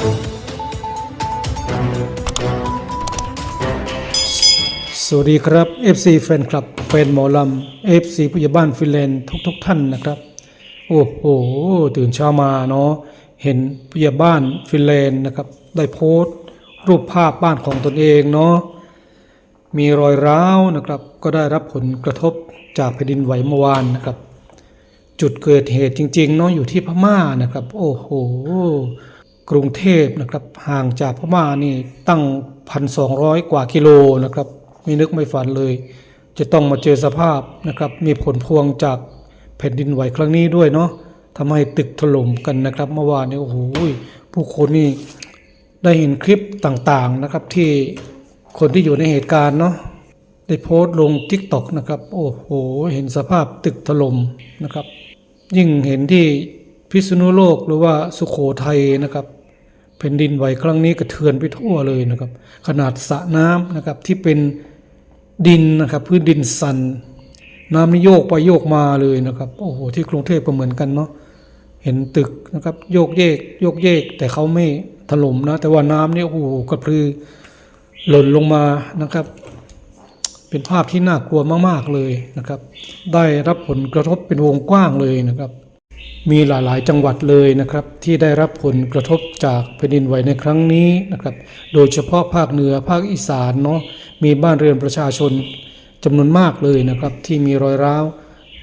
สวัสดีครับ FC แฟนคลับแฟนหมอลำ FC ผู้ใหญ่บ้านฟินแลนด์ทุกๆทท่านนะครับ โอ้โห ตื่นเช้ามาเนาะเห็นผู้ใหญ่บ้านฟินแลนด์นะครับ ได้โพสต์ รูปภาพบ้านของตนเองเนาะมีรอยร้าวนะครับ ก็ได้รับผลกระทบจากแผ่นดินไหวเมื่อวานนะครับ จุดเกิดเหตุจริงๆเนาะอยู่ที่พม่านะครับ โอ้โห กรุงเทพนะครับห่างจากพม่านี่ตั้งพันสองร้อยกว่ากิโลนะครับไม่นึกไม่ฝันเลย จะต้องมาเจอสภาพนะครับมีผลพวงจากแผ่นดินไหวครั้งนี้ด้วยเนาะทำให้ตึกถล่มกันนะครับเมื่อวานนี้โอ้โหผู้คนนี่ได้เห็นคลิปต่างๆนะครับที่คนที่อยู่ในเหตุการณ์เนาะได้โพสต์ลง t ิ k t o k นะครับ โอ้โห เห็นสภาพตึกถล่มนะครับ ยิ่งเห็นที่ พิษณุโลกหรือว่าสุโขทัยนะครับแผ่นดินไหวครั้งนี้กระเทือนไปทั่วเลยนะครับ ขนาดสระน้ำนะครับที่เป็นดินนะครับพื้นดินสันน้ำนี่โยกไปโยกมาเลยนะครับโอ้โหที่กรุงเทพก็เหมือนกันเนาะเห็นตึกนะครับโยกเยกโยกเยกแต่เขาไม่ถล่มนะ แต่ว่าน้ำเนี่ยโอ้โหกระพือหล่นลงมานะครับ เป็นภาพที่น่ากลัวมาก ๆเลยนะครับ ได้รับผลกระทบเป็นวงกว้างเลยนะครับ มีหลายๆ จังหวัดเลยนะครับ ที่ได้รับผลกระทบจากแผ่นดินไหวในครั้งนี้นะครับ โดยเฉพาะภาคเหนือภาคอีสานเนาะมีบ้านเรือนประชาชนจำนวนมากเลยนะครับ ที่มีรอยร้าว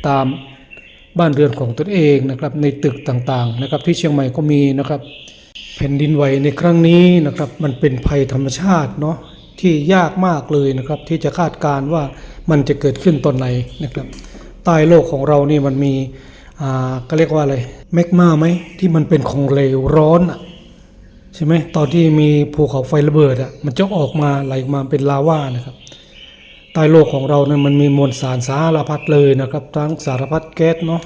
ตามบ้านเรือนของตนเองนะครับ ในตึกต่างๆนะครับ ที่เชียงใหม่ก็มีนะครับ แผ่นดินไหวในครั้งนี้นะครับ มันเป็นภัยธรรมชาติเนาะที่ยากมากเลยนะครับ ที่จะคาดการณ์ว่ามันจะเกิดขึ้นตอนไหนนะครับใต้โลกของเรานี่มันมี ก็เรียกว่าอะไรแมกมาไหมที่มันเป็นของเหลวร้อนอะใช่ไหมตอนที่มีภูเขาไฟระเบิดอะมันจะออกมาไหลมาเป็นลาวานะครับใต้โลกของเราเนี่ยมันมีมวลสารสารพัดเลยนะครับทั้งสารพัดแก๊สเนาะ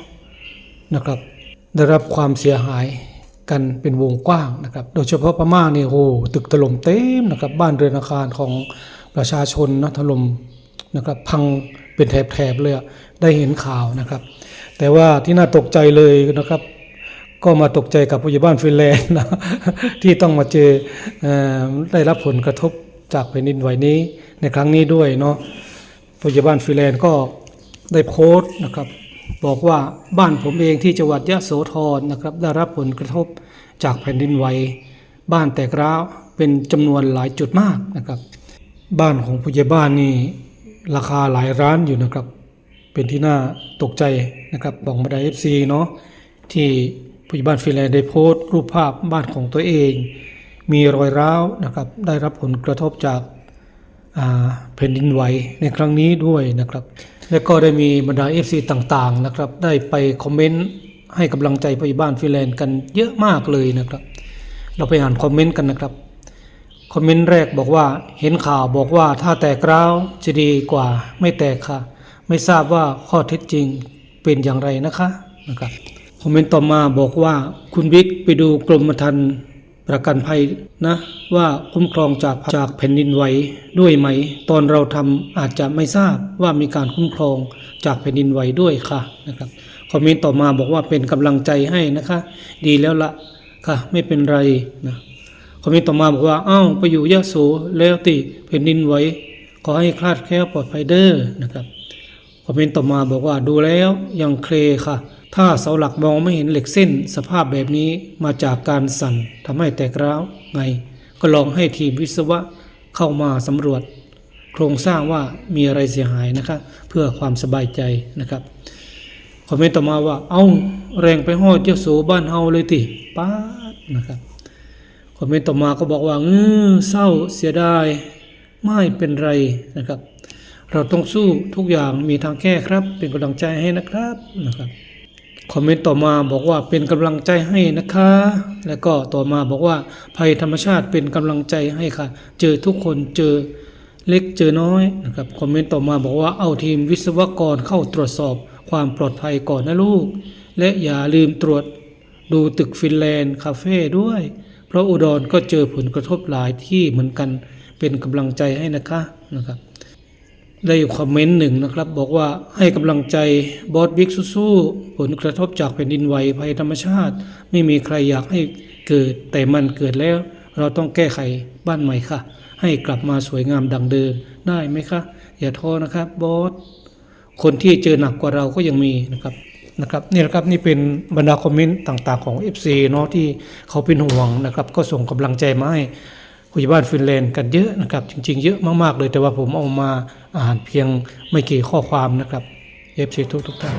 นะครับ ได้รับความเสียหายกันเป็นวงกว้างนะครับ โดยเฉพาะพม่าเนี่ยโหตึกถล่มเต็มนะครับ บ้านเรือนอาคารของประชาชนนะถล่มนะครับ พังเป็นแถบๆเลยอะ ได้เห็นข่าวนะครับ แต่ว่าที่น่าตกใจเลยนะครับ ก็มาตกใจกับผู้ใหญ่บ้านฟินแลนด์นะที่ต้องมาเจอเออได้รับผลกระทบจากแผ่นดินไหวนี้ในครั้งนี้ด้วยเนาะผู้ใหญ่บ้านฟินแลนด์ก็ได้โพสต์นะครับ บอกว่าบ้านผมเองที่จังหวัดยะโสธรนะครับ ได้รับผลกระทบจากแผ่นดินไหวบ้านแตกร้าวเป็นจำนวนหลายจุดมากนะครับ บ้านของผู้ใหญ่บ้านนี่ราคาหลายร้านอยู่นะครับ เป็นที่น่าตกใจนะครับบอกมาได้เอฟซีเนาะที่ผู้ใหญ่บ้านฟินแลนด์ได้โพสต์รูปภาพบ้านของตัวเอง มีรอยร้าวนะครับได้รับผลกระทบจากแผ่นดินไหวในครั้งนี้ด้วยนะครับ และก็ได้มีบรรดา FC ต่างๆนะครับได้ไปคอมเมนต์ให้กำลังใจผู้ใหญ่บ้านฟินแลนด์กันเยอะมากเลยนะครับ เราไปอ่านคอมเมนต์กันนะครับคอมเมนต์แรกบอกว่าเห็นข่าวบอกว่าถ้าแตกร้าวจะดีกว่าไม่แตกค่ะ ไม่ทราบว่าข้อเท็จจริงเป็นอย่างไรนะคะนะครับคอมเมนต์ต่อมาบอกว่าคุณบิ๊กไปดูกรมธรรม์ประกันภัยนะว่าคุ้มครองจากจากแผ่นดินไหวด้วยไหม ตอนเราทำอาจจะไม่ทราบว่ามีการคุ้มครองจากแผ่นดินไหวด้วยค่ะนะครับคอมเมนต์ต่อมาบอกว่าเป็นกำลังใจให้นะคะ ดีแล้วละค่ะ ไม่เป็นไรนะคอมเมนต์ต่อมาบอกว่าอ้าวไปอยู่ยะโสแล้วติแผ่นดินไหวขอให้คลาดแคล้วปลอดภัยเด้อนะครับ อมเมนต์ต่อมาบอกว่าดูแล้วยังเคลค่ะ ถ้าเสาหลักมองไม่เห็นเหล็กเส้น สภาพแบบนี้มาจากการสั่นทำให้แตกร้าวไง ก็ลองให้ทีมวิศวะเข้ามาสำรวจ โครงสร้างว่ามีอะไรเสียหายนะคะเพื่อความสบายใจนะครับคอมเมนต์ต่อมาว่า เอาแรงไปหอดเจ้าโสบ้านเฮาเลยติป้าดนะครับคอมเมนต์ต่อมาก็บอกว่าเออเศร้าเสียดายไม่เป็นไรนะครับ เราต้องสู้ทุกอย่างมีทางแก้ครับ เป็นกำลังใจให้นะครับนะครับคอมเมนต์ต่อมาบอกว่าเป็นกำลังใจให้นะคะ แล้วก็ต่อมาบอกว่าภัยธรรมชาติเป็นกำลังใจให้ค่ะ เจอทุกคนเจอเล็กเจอน้อยนะครับคอมเมนต์ต่อมาบอกว่าเอาทีมวิศวกรเข้าตรวจสอบความปลอดภัยก่อนนะลูก และอย่าลืมตรวจดูตึกฟินแลนด์คาเฟ่ด้วย เพราะอุดรก็เจอผลกระทบหลายที่เหมือนกันเป็นกำลังใจให้นะคะนะครับ ได้คอมเมนต์หนึ่งนะครับ บอกว่าให้กำลังใจบอสบิ๊กสู้ๆผลกระทบจากแผ่นดินไหวภัยธรรมชาติ ไม่มีใครอยากให้เกิด แต่มันเกิดแล้ว เราต้องแก้ไขบ้านใหม่ค่ะ ให้กลับมาสวยงามดังเดิมได้ไหมคะ อย่าท้อนะครับบอสคนที่เจอหนักกว่าเราก็ยังมีนะครับนะครับนี่แหละครับนี่เป็นบรรดาคอมเมนต์ต่างๆของ FC เนาะที่เขาเป็นห่วงนะครับ ก็ส่งกำลังใจมาให้ ผู้ใหญ่บ้านฟินแลนด์กันเยอะนะครับ จริง ๆ เยอะมากๆเลย แต่ว่าผมเอามาอ่านเพียงไม่กี่ข้อความนะครับเอฟซีทุกๆท่าน